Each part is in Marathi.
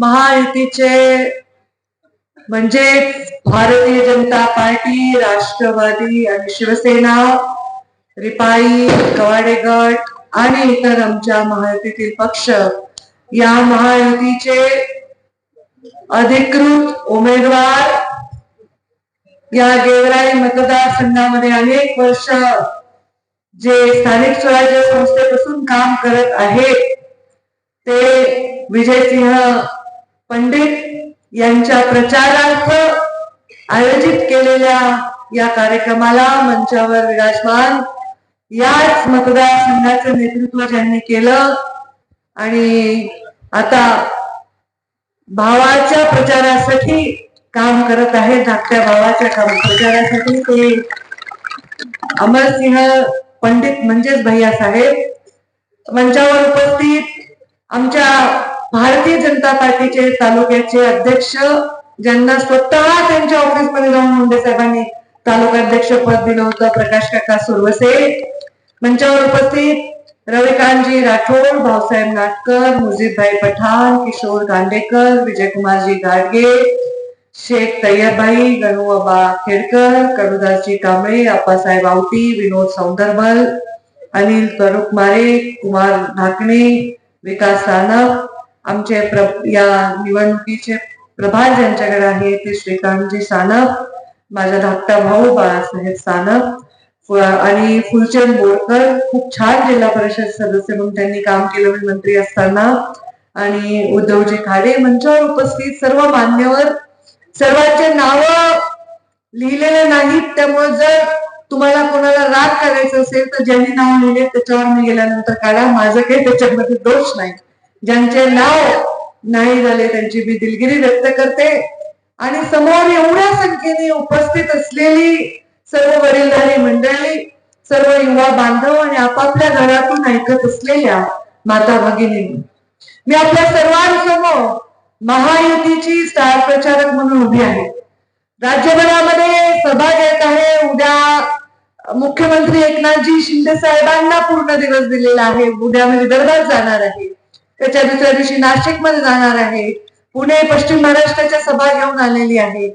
महायुतीचे म्हणजे भारतीय जनता पार्टी राष्ट्रवादी आणि शिवसेना रिपाई कवाडे गट आणि इतर आमच्या महायुतीतील पक्ष या महायुतीचे अधिकृत उमेदवार या गेवराई मतदारसंघामध्ये अनेक वर्ष जे स्थानिक स्वराज्य संस्थेपासून काम करत आहेत ते विजयसिंह पंडित यांच्या प्रचारार्थ आयोजित केलेल्या या कार्यक्रमाला मंचावर विराजमान याच मतदारसंघाचं नेतृत्व ज्यांनी केलं आणि आता भावाच्या प्रचारासाठी काम करत आहे धाकट्या भावाच्या काम प्रचारासाठी ते अमरसिंह पंडित म्हणजेच भैया साहेब मंचावर उपस्थित आमच्या भारतीय जनता पार्टीचे तालुक्याचे अध्यक्ष ज्यांना स्वतः त्यांच्या ऑफिसमध्ये जाऊन मुंडे साहेबांनी तालुकाध्यक्ष पद दिलं होतं प्रकाश काका सुरवसे. मंचावर उपस्थित रविकांतजी राठोड भाऊसाहेब नाटकर मुजीबभाई पठाण किशोर गांडेकर विजयकुमारजी गाडगे शेख तय्यबभाई गणूबाबा खेडकर कडुदासजी कांबळे आप्पासाहेब आवटी विनोद सौंदरबल अनिल करुक मारे कुमार ढाकणे विकास सानप आमचे या निवडणुकीचे प्रभार ज्यांच्याकडे आहे ते श्रीकांतजी सानप माझा धाकटा भाऊ बाळासाहेब सानप आणि फुलचंद बोरकर खूप छान जिल्हा परिषद सदस्य म्हणून त्यांनी काम केलं मी मंत्री असताना. आणि उद्धवजी खाडे मंचावर उपस्थित सर्व मान्यवर सर्वांचे नाव लिहिलेले नाहीत त्यामुळे जर तुम्हाला कोणाला राग करायचं असेल तर ज्यांनी नाव लिहिले त्याच्यावर मी गेल्यानंतर काढा. माझं काही त्याच्यामध्ये दोष नाही. ज्यांचे नाव नाही झाले त्यांची मी दिलगिरी व्यक्त करते. आणि समोर एवढ्या संख्येने उपस्थित असलेली सर्व वडीलधारी मंडळी सर्व युवा बांधव आणि आपापल्या घरातून ऐकत असलेल्या माता भगिनी मी आपल्या सर्वांसमोर महायुतीची स्टार प्रचारक म्हणून उभी आहे. राज्यभरामध्ये सभा घेत आहे. उद्या मुख्यमंत्री एकनाथजी शिंदे साहेबांना पूर्ण दिवस दिलेला आहे. उद्या मी विदर्भात जाणार आहे. त्याच्या दुसऱ्या दिवशी नाशिकमध्ये जाणार आहे. पुणे पश्चिम महाराष्ट्राच्या सभा घेऊन आलेली आहे.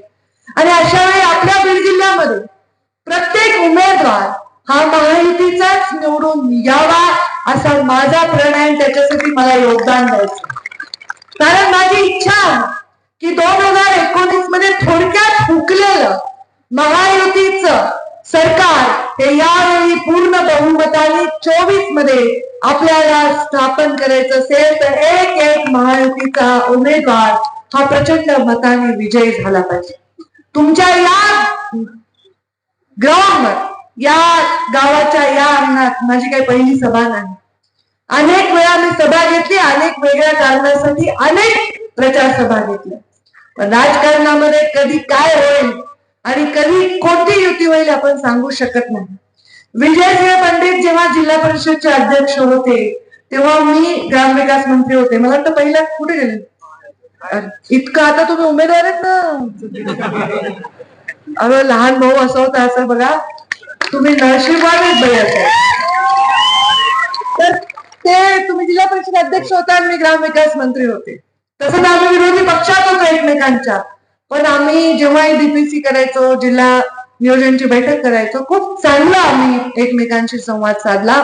आणि अशा वेळी आपल्या बीड जिल्ह्यामध्ये प्रत्येक उमेदवार हा महायुतीचाच निवडून यावा असा माझा प्रणय त्याच्यासाठी मला योगदान द्यायचं कारण माझी इच्छा की दोन हजार एकोणीसमध्ये थोडक्यात हुकलेलं महायुतीचं सरकार हे यावेळी पूर्ण बहुमताने चोवीसमध्ये आपल्याला स्थापन करायचं असेल तर एक एक महायुतीचा उमेदवार हा प्रचंड मताने विजयी झाला पाहिजे. तुमच्या या ग्राउंडवर या गावाच्या या अंगणात माझी काही पहिली सभा नाही. अनेक वेळा मी सभा घेतली अनेक वेगळ्या कारणासाठी अनेक प्रचार सभा घेतल्या. पण राजकारणामध्ये कधी काय होईल आणि कधी कोणती युती होईल आपण सांगू शकत नाही. विजयसिंह पंडित जेव्हा जिल्हा परिषदचे अध्यक्ष होते तेव्हा मी ग्रामविकास मंत्री होते. मला वाटतं पहिल्या कुठे गेले? इतकं आता तुम्ही उमेदवार आहेत ना. अगं लहान भाऊ असं होता असं बघा. तुम्ही नशिबानेच बघायचं तर ते तुम्ही जिल्हा परिषद अध्यक्ष होता आणि मी ग्रामविकास मंत्री होते. तसंच आम्ही विरोधी पक्षात होतो एकमेकांच्या. पण आम्ही जेव्हाही डीपीसी करायचो जिल्हा नियोजनची बैठक करायचो. खूप चांगला आम्ही एकमेकांशी संवाद साधला.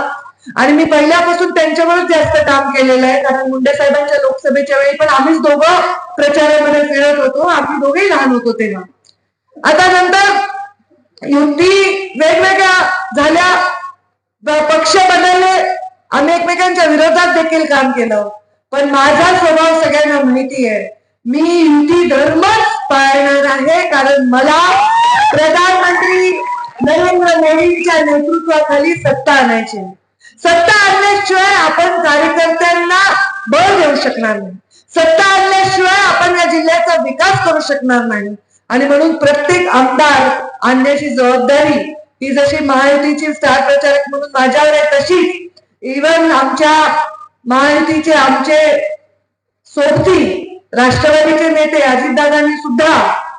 आणि मी पहिल्यापासून त्यांच्यावरच जास्त काम केलेलं आहे. कारण मुंडे साहेबांच्या लोकसभेच्या वेळी पण आम्हीच दोघं प्रचारामध्ये फिरत होतो. आम्ही दोघेही लहान होतो तेव्हा. आता नंतर युती वेगवेगळ्या झाल्या. पक्ष बदलले. आम्ही एकमेकांच्या विरोधात देखील काम केलं. पण माझा स्वभाव सगळ्यांना माहिती आहे. मी युती धर्मच पाळणार आहे. कारण मला प्रधानमंत्री नरेंद्र मोदींच्या नेतृत्वाखाली सत्ता आणायची. सत्ता आणल्याशिवाय आपण कार्यकर्त्यांना बळ देऊ शकणार नाही. सत्ता आणल्याशिवाय आपण या जिल्ह्याचा विकास करू शकणार नाही. आणि म्हणून प्रत्येक आमदार आणण्याची जबाबदारी ही जशी महायुतीची स्टार प्रचारक म्हणून माझ्यावर आहे तशीच इवन आमच्या महायुतीचे आमचे सोबती राष्ट्रवादीचे नेते अजितदादांनी सुद्धा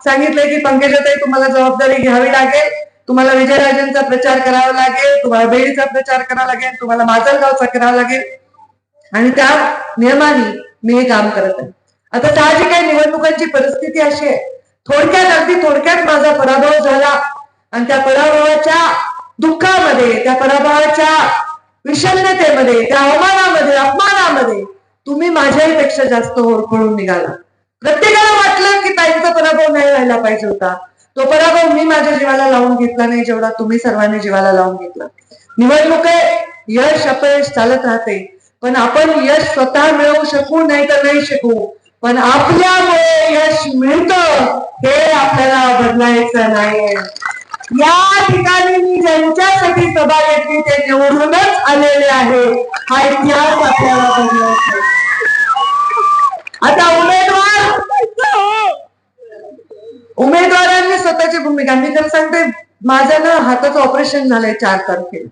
सांगितलंय की पंकजाताई तुम्हाला जबाबदारी घ्यावी लागेल. तुम्हाला विजयराजेंचा प्रचार करावा लागेल तुम्हाला बेडीचा प्रचार करावा लागेल तुम्हाला माजलगावचा करावा लागेल. आणि त्या नियमाने मी हे काम करत आहे. आता साहजिक आहे निवडणुकांची परिस्थिती अशी आहे. थोडक्यात अगदी थोडक्यात माझा पराभव झाला आणि त्या पराभवाच्या दुःखामध्ये त्या पराभवाच्या विषण्णतेमध्ये त्या अवमानामध्ये अपमानामध्ये तुम्ही माझ्याही पेक्षा जास्त होरपळून निघाला. प्रत्येकाला वाटलं की ताईंचा पराभव नाही व्हायला पाहिजे होता. तो पराभव मी माझ्या जीवाला लावून घेतला नाही जेवढा तुम्ही सर्वांनी जीवाला लावून घेतला. निवडणूक आहे यश अपयश चालत राहते. पण आपण यश स्वतः मिळवू शकू नाही तर नाही शकू. पण आपल्यामुळे यश मिळतं हे आपल्याला बदलायचं नाही या ठिकाणी मी ज्यांच्यासाठी सभा घेतली ते निवडूनच आलेले आहे. हा इतिहास आपल्याला बदलायचा आता उमेदवार उमेदवारांनी स्वतःची भूमिका. मी तर सांगते माझं ना हाताचं ऑपरेशन झालंय चार तारखेला.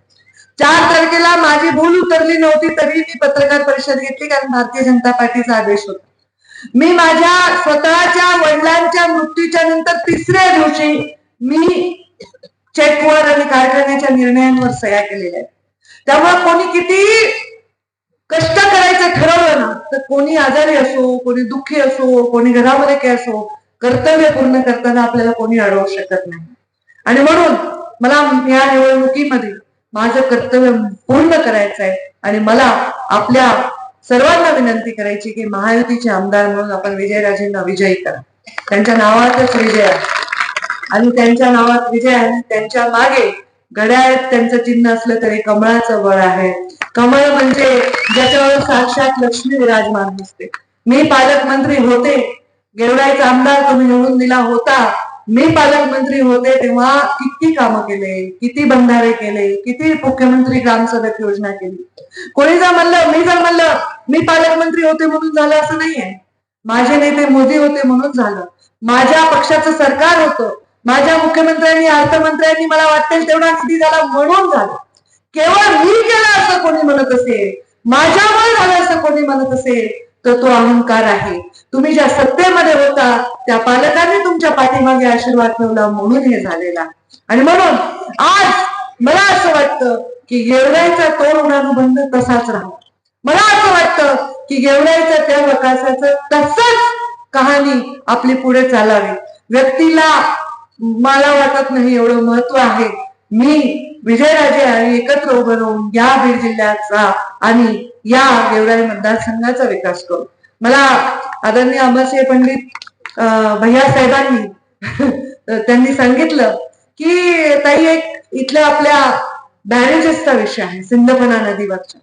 चार तारखेला माझी भूल उतरली नव्हती तरी मी पत्रकार परिषद घेतली कारण भारतीय जनता पार्टीचा आदेश होता. मी माझ्या स्वतःच्या वडिलांच्या मृत्यूच्या नंतर तिसऱ्या दिवशी मी चेकवर आणि कारखान्याच्या निर्णयांवर सह्या केलेल्या आहेत. त्यामुळे कोणी किती कष्ट करायचं ठरवलं ना तर कोणी आजारी असो कोणी दुःखी असो कोणी घरामध्ये काय असो कर्तव्य पूर्ण करताना आपल्याला कोणी अडवू शकत नाही. आणि म्हणून मला या निवडणुकीमध्ये माझं कर्तव्य पूर्ण करायचं आहे आणि मला आपल्या सर्वांना विनंती करायची की महायुतीचे आमदार म्हणून आपण विजयराजेंना विजयी करा. त्यांच्या नावातच विजय आहे. आणि त्यांच्या नावात विजय आहे त्यांच्या मागे घड्याळात त्यांचं चिन्ह असलं तरी कमळाचं बळ आहे. कमळ म्हणजे ज्याच्यावर साक्षात लक्ष्मी विराजमान दिसते मी पालकमंत्री होते गेवराईचा आमदार तुम्ही निवडून दिला होता. मी पालकमंत्री होते तेव्हा किती कामं केले किती बंधारे केले किती मुख्यमंत्री ग्रामसडक योजना केली. कोणी जर म्हणलं मी जर म्हणलं मी पालकमंत्री होते म्हणून झालं असं नाहीये. माझे नेते मोदी होते म्हणून झालं. माझ्या पक्षाचं सरकार होतं. माझ्या मुख्यमंत्र्यांनी अर्थमंत्र्यांनी मला वाटेल तेवढा निधी झाला म्हणून झालं. केवळ मी केला असं कोणी म्हणत असेल माझ्यामुळे झालं असं कोणी म्हणत असेल तर तो अहंकार आहे. तुम्ही ज्या सत्तेमध्ये होता त्या पालकांनी तुमच्या पाठीमागे आशीर्वाद ठेवला म्हणून हे झालेला आणि म्हणून आज मला असं वाटतं की गेवराईचा तो ऋणानुबंध तसाच राहा मला असं वाटतं की गेवराईचं त्या वकासाचं तसंच कहाणी आपली पुढे चालावी. व्यक्तीला मला वाटत नाही एवढं महत्त्व आहे. मी विजयराजे आणि एकत्र उभं राहून या बीड जिल्ह्याचा आणि या देवराई मतदारसंघाचा विकास करू. मला आदरणीय अमरसिंह पंडित भैया साहेबांनी त्यांनी सांगितलं की ताई एक इथल्या आपल्या बॅरेजेसचा विषय आहे सिंधपणा नदीवरच्या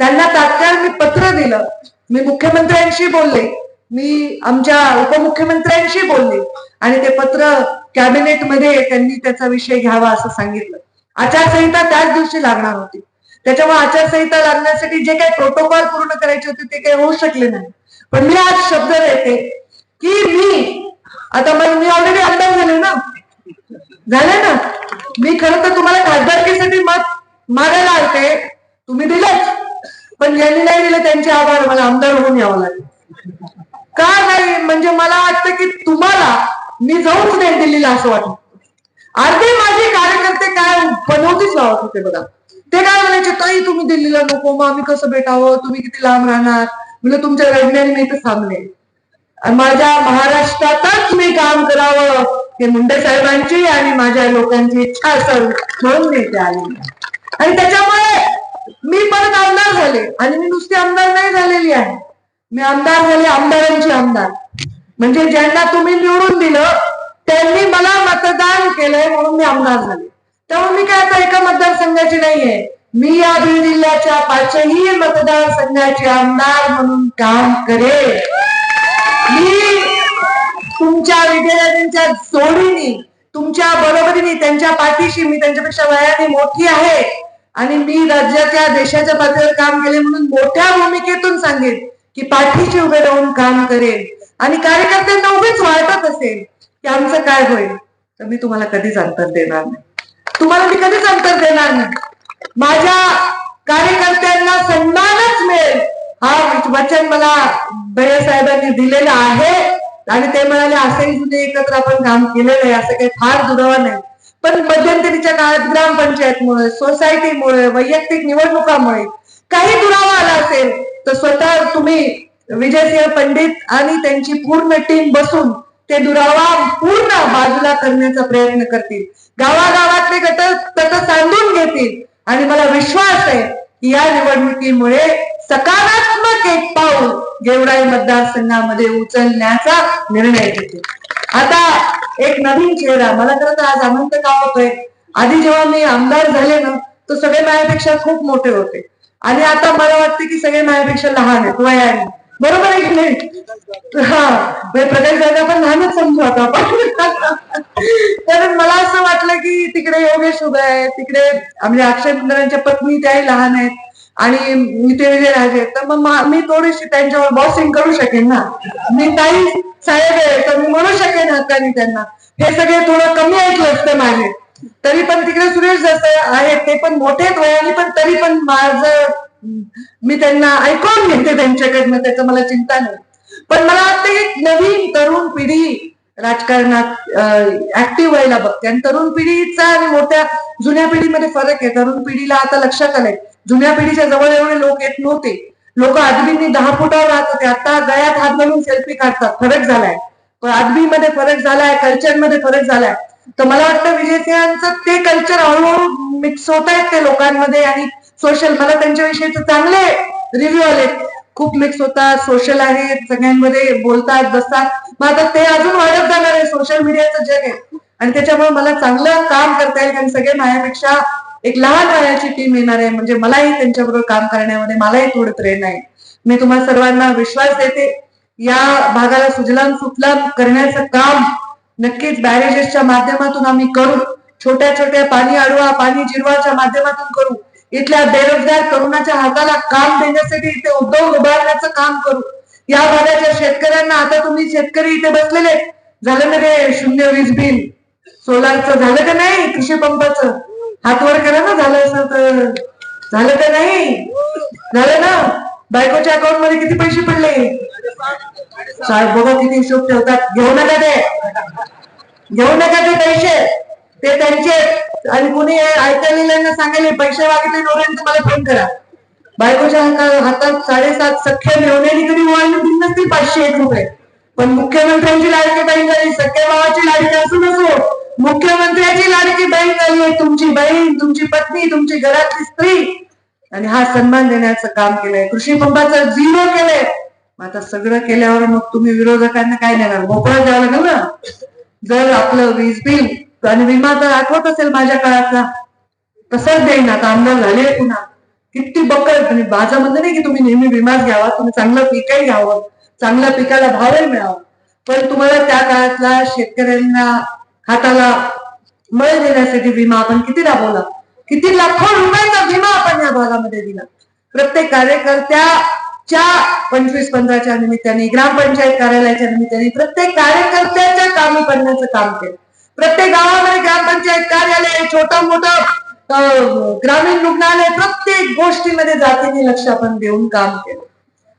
त्यांना तात्काळ मी पत्र दिलं. मी मुख्यमंत्र्यांशी बोलले. मी आमच्या उपमुख्यमंत्र्यांशी बोलले. आणि ते पत्र कॅबिनेटमध्ये त्यांनी त्याचा विषय घ्यावा असं सांगितलं. आचारसंहिता त्याच दिवशी लागणार होती. त्याच्यामुळे आचारसंहिता लागण्यासाठी जे काही प्रोटोकॉल पूर्ण करायचे होते ते काही होऊ शकले नाही. पण मी आज शब्द देते की मी आता मग मी ऑलरेडी आमदार झाले ना. झाले ना? मी खरं तर तुम्हाला खासदारकीसाठी मत मागायला आलते. तुम्ही दिलंच पण ज्यांनी नाही दिलं त्यांचे आभार मला आमदार होऊन यावं लागेल. का नाही? म्हणजे मला वाटतं की तुम्हाला मी जाऊच नाही दिल्लीला असं वाटतं. अर्धे माझे कार्यकर्ते काय बनवतीच लावत होते बघा. ते काय म्हणायचे ताई तुम्ही दिल्लीला नको मग आम्ही कसं भेटावं? तुम्ही किती लांब राहणार? म्हणजे तुमच्या रडण्याने मी तर थांबले. आणि माझ्या महाराष्ट्रातच मी काम करावं. हे मुंडे साहेबांची आणि माझ्या लोकांची इच्छा असेल म्हणून मी इथे आले. आणि त्याच्यामुळे मी परत आमदार झाले आणि मी नुसती आमदार नाही झालेली आहे. मी आमदार झाले आमदारांची आमदार. म्हणजे ज्यांना तुम्ही निवडून दिलं त्यांनी मला मतदान केलंय म्हणून मी आमदार झाले. त्यामुळे मी काय आता एका मतदारसंघाची नाहीये. मी या बीड जिल्ह्याच्या पाचही मतदारसंघाचे आमदार म्हणून काम करेल. मी तुमच्या विद्यार्थ्यांच्या जोडीने तुमच्या बरोबरीने त्यांच्या पाठीशी मी त्यांच्यापेक्षा वयाने मोठी आहे. आणि मी राज्याच्या देशाच्या पातळीवर काम केले म्हणून मोठ्या भूमिकेतून सांगेन की पाठीशी उभे राहून काम करेल आणि कार्यकर्त्यांना उभेच वाटत असेल की आमचं काय होईल? तर मी तुम्हाला कधीच अंतर देणार नाही. तुम्हाला मी कधीच अंतर देणार नाही. माझ्या कार्यकर्त्यांना सन्मानच मिळेल. हा वचन मला भैया साहेबांनी दिलेलं आहे. आणि ते म्हणाले असेही जुने एकत्र आपण काम केलेलं आहे. असं काही फार दुरावा नाही. पण मध्यंतरीच्या काळात ग्रामपंचायतमुळे सोसायटीमुळे वैयक्तिक निवडणुकामुळे काही दुरावा आला असेल तर स्वतः तुम्ही विजयसिंह पंडित आणि त्यांची पूर्ण टीम बसून ते दुरावा पूर्ण बाजूला करण्याचा प्रयत्न करतील. गावागावातले गट गट सांडून घेतील. आणि मला विश्वास आहे की या निवडणुकीमुळे सकारात्मक एक पाऊल गेवराई मतदारसंघामध्ये उचलण्याचा निर्णय घेतील. आता एक नवीन चेहरा. मला खरं तर आज आनंद का होतोय. आधी जेव्हा मी आमदार झाले ना तो सगळे माझ्यापेक्षा खूप मोठे होते. आणि आता मला वाटते की सगळे माझ्यापेक्षा लहान आहेत वयाने. बरोबर आहे की नाही? हा म्हणजे प्रकाश दादा पण लहानच समजू आता आपण. तर मला असं वाटलं की तिकडे योगेश उभे आहे तिकडे म्हणजे अक्षय मुंदरांच्या पत्नी त्याही लहान आहेत आणि इथे विजय राजे तर मग मी थोडीशी त्यांच्यावर बॉसिंग करू शकेन ना? मी काही साहेब आहे तर मी म्हणू शकेन हक्कानी त्यांना. हे सगळे थोडं कमी ऐकलं असतं माझे. तरी पण तिकडे सुरेश जसं आहेत ते पण मोठेच वयाने पण तरी पण माझं मी त्यांना ऐकून घेते त्यांच्याकडनं त्याचं मला चिंता नाही. पण मला वाटतं एक नवीन तरुण पिढी राजकारणात ऍक्टिव्ह व्हायला बघते. आणि तरुण पिढीचा आणि मोठ्या जुन्या पिढीमध्ये फरक आहे. तरुण पिढीला आता लक्षात आलंय. जुन्या पिढीच्या जवळ एवढे लोक येत नव्हते. लोक आदमींनी दहा फुटावर राहत होते. आता गळ्यात हात घालून सेल्फी काढतात. फरक झालाय. पण आदमीमध्ये फरक झालाय कल्चरमध्ये फरक झालाय. तर मला वाटतं विजयसिंहांचं ते कल्चर हळूहळू मिक्स होत आहेत ते लोकांमध्ये आणि सोशल मला त्यांच्याविषयीचे चांगले रिव्ह्यू आले. खूप मिक्स होतात सोशल आहेत सगळ्यांमध्ये बोलतात बसतात. मग आता ते अजून वाढत जाणार आहे सोशल मीडियाचं जग आहे. आणि त्याच्यामुळे मला चांगलं काम करता येईल कारण सगळे माझ्यापेक्षा एक लहान वयाची टीम येणार आहे. म्हणजे मलाही त्यांच्याबरोबर काम करण्यामध्ये मलाही थोडं प्रेरणा आहे. मी तुम्हाला सर्वांना विश्वास देते. या भागाला सुजलाम सुफलाम करण्याचं काम नक्कीच बॅरेजेसच्या माध्यमातून आम्ही करू. छोट्या छोट्या पाणी अडवा पाणी जिरवाच्या माध्यमातून करू. इथल्या बेरोजगार तरुणाच्या हाताला काम देण्यासाठी इथे उद्योग उभारण्याचं काम करू. या भागाच्या शेतकऱ्यांना आता तुम्ही शेतकरी इथे बसलेले. झालं ना रे शून्य वीज बिल? सोलारचं झालं का नाही? कृषी पंपाचं? हातवर करा ना झालं असं तर. झालं का नाही? झालं ना? बायकोच्या अकाउंटमध्ये किती पैसे पडले? साहेब बघा किती हिशोब ठेवतात. घेऊ नका ते. घेऊ नका ते पैसे. ते त्यांचे आणि कुणी ऐकलेल्यांना सांगायला पैसे मागितले नवऱ्याने मला फोन करा. बायकोच्या हातात साडेसात सख्या मेवण्याने कधी वळण दिली नसतील पाचशे एक रुपये. पण मुख्यमंत्र्यांची लाडकी बहीण झाली सख्या भावाची लाडकी असू नसो. मुख्यमंत्र्याची लाडकी बहीण झाली आहे तुमची बहीण तुमची पत्नी तुमची घरातली स्त्री. आणि हा सन्मान देण्याचं काम केलंय. कृषी पंपाचं झिरो केलंय. मग आता सगळं केल्यावर मग तुम्ही विरोधकांना काय देणार? मोकळा द्यावं लागेल ना? जर आपलं वीज बिल आणि विमा तर आठवत असेल माझ्या काळातला. तसाच देईन आता आमदार झाले पुन्हा. किती बक्कल आणि माझं नाही की तुम्ही नेहमी विमाच घ्यावा तुम्ही चांगलं पीकही घ्यावं चांगल्या पिकाला भावही मिळावं. पण तुम्हाला त्या काळातला शेतकऱ्यांना हाताला मळ देण्यासाठी विमा आपण किती राबवला? किती लाखो रुपयाचा विमा आपण या भागामध्ये दिला. प्रत्येक कार्यकर्त्याच्या पंचवीस पंधराच्या निमित्ताने ग्रामपंचायत कार्यालयाच्या निमित्ताने प्रत्येक कार्यकर्त्याच्या कामी पडण्याचं काम केलं. प्रत्येक गावामध्ये ग्रामपंचायत कार्यालय छोटं मोठं ग्रामीण रुग्णालय प्रत्येक गोष्टीमध्ये जातीने लक्ष आपण देऊन काम केलं.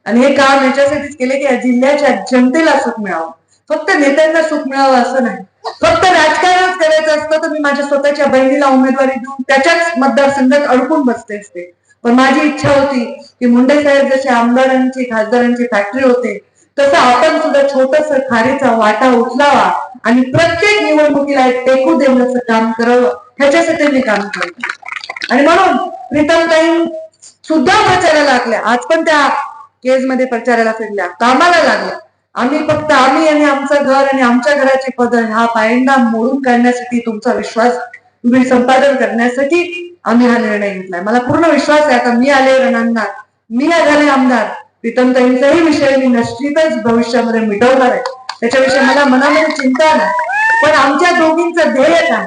आणि हे काम याच्यासाठीच केले की या जिल्ह्याच्या जनतेला सुख मिळावं. फक्त नेत्यांना सुख मिळावं असं नाही. फक्त राजकारणच करायचं असतं तर मी माझ्या स्वतःच्या बहिणीला उमेदवारी देऊन त्याच्याच मतदारसंघात अडकून बसते असते. पण माझी इच्छा होती की मुंडे साहेब जसे आमदारांची खासदारांची फॅक्टरी होते तसं आपण सुद्धा छोटस खारीचा वाटा उचलावा आणि प्रत्येक निवडणुकीला एक टेकू देण्याचं काम करावं ह्याच्यासाठी मी काम करतो. आणि म्हणून प्रीतमताई सुद्धा प्रचाराला लागल्या. आज पण त्या केजमध्ये प्रचाराला फिरल्या कामाला लागल्या. आम्ही फक्त आम्ही आणि आमचं घर आणि आमच्या घराची पदर हा पायंडा मोडून काढण्यासाठी तुमचा विश्वास तुम्ही संपादन करण्यासाठी आम्ही हा निर्णय घेतलाय. मला पूर्ण विश्वास आहे. आता मी आले रणांना मी झाले आमदार. प्रीतमताईंचाही विषय मी निश्चितच भविष्यामध्ये मिटवणार आहे. त्याच्याविषयी मला मनामध्ये चिंता नाही. पण आमच्या दोघींचं ध्येय काय?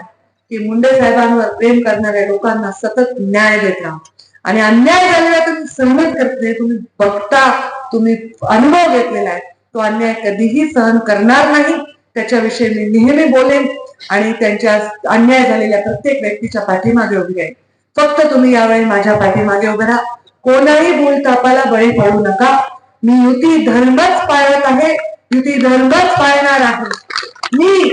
की मुंडे साहेबांवर प्रेम करणाऱ्या लोकांना सतत न्याय देत राहा. आणि अन्याय झालेला तुम्ही सहमत करते तुम्ही बघता तुम्ही अनुभव घेतलेला आहे. तो अन्याय कधीही सहन करणार नाही. त्याच्याविषयी मी नेहमी बोलेन आणि त्यांच्या अन्याय झालेल्या प्रत्येक व्यक्तीच्या पाठीमागे उभी आहे फक्त तुम्ही यावेळी माझ्या पाठीमागे उभे राहा. कोणाही भूलतापाला बळी पडू नका. मी युती धर्मच पाळत आहे. युती धर्मच पाळणार आहे. मी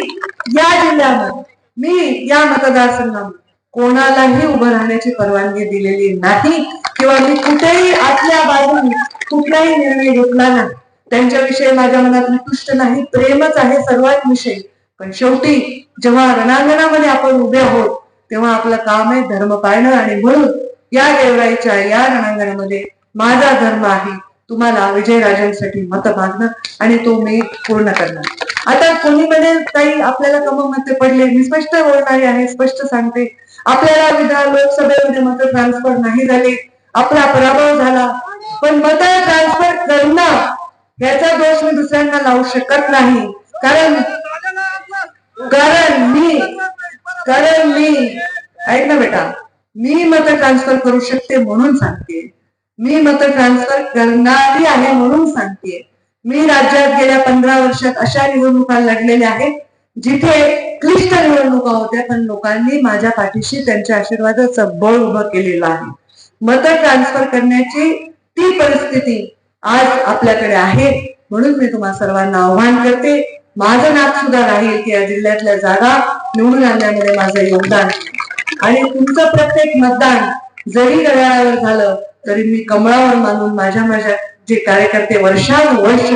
या जिल्ह्यामध्ये मी या मतदारसंघामध्ये कोणालाही उभं राहण्याची परवानगी दिलेली नाही. किंवा मी कुठेही आतल्या बाजूने कुठलाही निर्णय घेतला नाही. त्यांच्याविषयी माझ्या मनात निकृष्ट नाही. प्रेमच आहे सर्वात विषय. पण शेवटी जेव्हा रणांगणामध्ये आपण उभे आहोत तेव्हा आपलं काम आहे धर्म पाळणं. आणि म्हणून या देवराईच्या या रणांगणामध्ये माझा धर्म आहे. तुम्हाला विजयराजांसाठी मत मागणं आणि तो मी पूर्ण करणार. आता कोणी काही आपल्याला कम मते पडले. मी स्पष्ट बोलणारी आहे स्पष्ट सांगते. आपल्याला विधान लोकसभेमध्ये मत ट्रान्सफर नाही झाले. आपला पराभव झाला. पण मत ट्रान्सफर करणं याचा दोष मी दुसऱ्यांना लावू शकत नाही. कारण कारण मी कारण मी ऐक ना बेटा. मी मत ट्रान्सफर करू शकते म्हणून सांगते. मी मत ट्रान्सफर करणारी आहे म्हणून सांगते. मी राज्यात गेल्या पंधरा वर्षात अशा निवडणुका लढलेल्या आहेत जिथे क्लिष्ट निवडणुका होत्या पण लोकांनी माझ्या पाठीशी त्यांच्या आशीर्वादाचं बळ उभं केलेलं आहे. मत ट्रान्सफर करण्याची ती परिस्थिती आज आपल्याकडे आहे म्हणून मी तुम्हा सर्वांना आव्हान करते. माझं नाव सुद्धा राहील की या जिल्ह्यातल्या जागा निवडून आणण्यामध्ये माझं योगदान आहे. आणि तुमचं प्रत्येक मतदान जरी घड्याळावर झालं तरी मी कमळावर मानून माझ्या माझ्या जे कार्यकर्ते वर्षानुवर्ष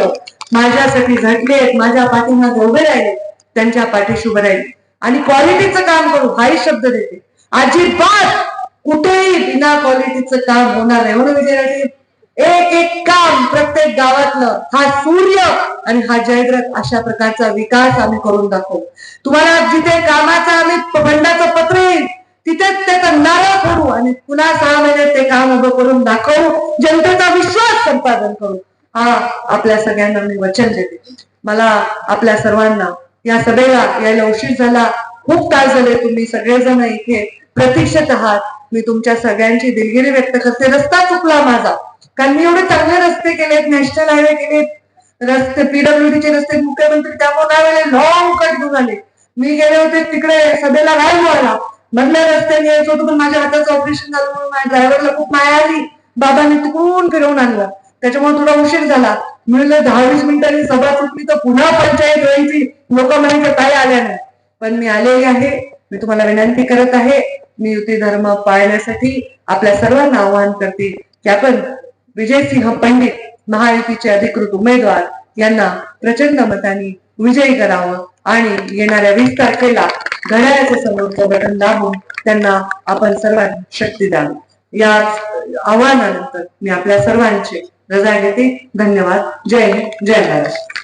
माझ्यासाठी झटले आहेत माझ्या पाठीमागे उभे राहिले त्यांच्या पाठीशी उभे राहिले. आणि क्वालिटीचं काम करू हाही शब्द देते. अजिबात कुठेही बिना क्वालिटीचं काम होणार नाही. म्हणून विजयराजे एक एक काम प्रत्येक गावातलं हा सूर्य आणि हा जयद्रथ अशा प्रकारचा विकास आम्ही करून दाखवू. तुम्हाला जिथे कामाचं आम्ही बंडाचं पत्र येईल तिथेच ते नारळ फोडू आणि पुन्हा सहा महिन्यात ते काम उभं करून दाखवू जनतेचा विश्वास संपादन करू. हा आपल्या सगळ्यांना मी वचन देते. मला आपल्या सर्वांना या सभेला यायला उशीर झाला खूप तास झाले तुम्ही सगळेजण इथे प्रतीक्षेत आहात. मी तुमच्या सगळ्यांची दिलगिरी व्यक्त करते. रस्ता चुकला माझा. कारण मी एवढे चांगले रस्ते केलेत नॅशनल हायवे केलेत रस्ते पीडब्ल्यूडीचे रस्ते मुख्यमंत्री त्यामुळे काय लॉंग कट निघाले आले मी गेले होते तिकडे सभेला काय व्हायला मधल्या रस्त्याने यायचं होतं पण माझ्या हाताचं ऑपरेशन झालं म्हणून माझ्या ड्रायव्हरला खूप माया आली. बाबांनी तिकडून फिरवून आणलं. त्याच्यामुळे थोडा उशीर झाला. म्हणलं दहा वीस मिनिटांनी सभा सुटली तर पुन्हा पंचायत व्हायची. लोक म्हणायचे काय आल्या नाही पण मी आलेली आहे. मी तुम्हाला विनंती करत आहे. मी युती धर्म पाळण्यासाठी आपल्या सर्वांना आवाहन करते की आपण विजयसिंह पंडित महायुतीचे अधिकृत उमेदवार यांना प्रचंड मताने विजयी करावं. आणि येणाऱ्या वीस तारखेला घड्याळाच्या समोरचं बटन दाबून त्यांना आपण सर्वांनी शक्ती द्यावी या आव्हानानंतर मी आपल्या सर्वांचे रजा घेते धन्यवाद. जय हिंद. जय महाराष्ट्र.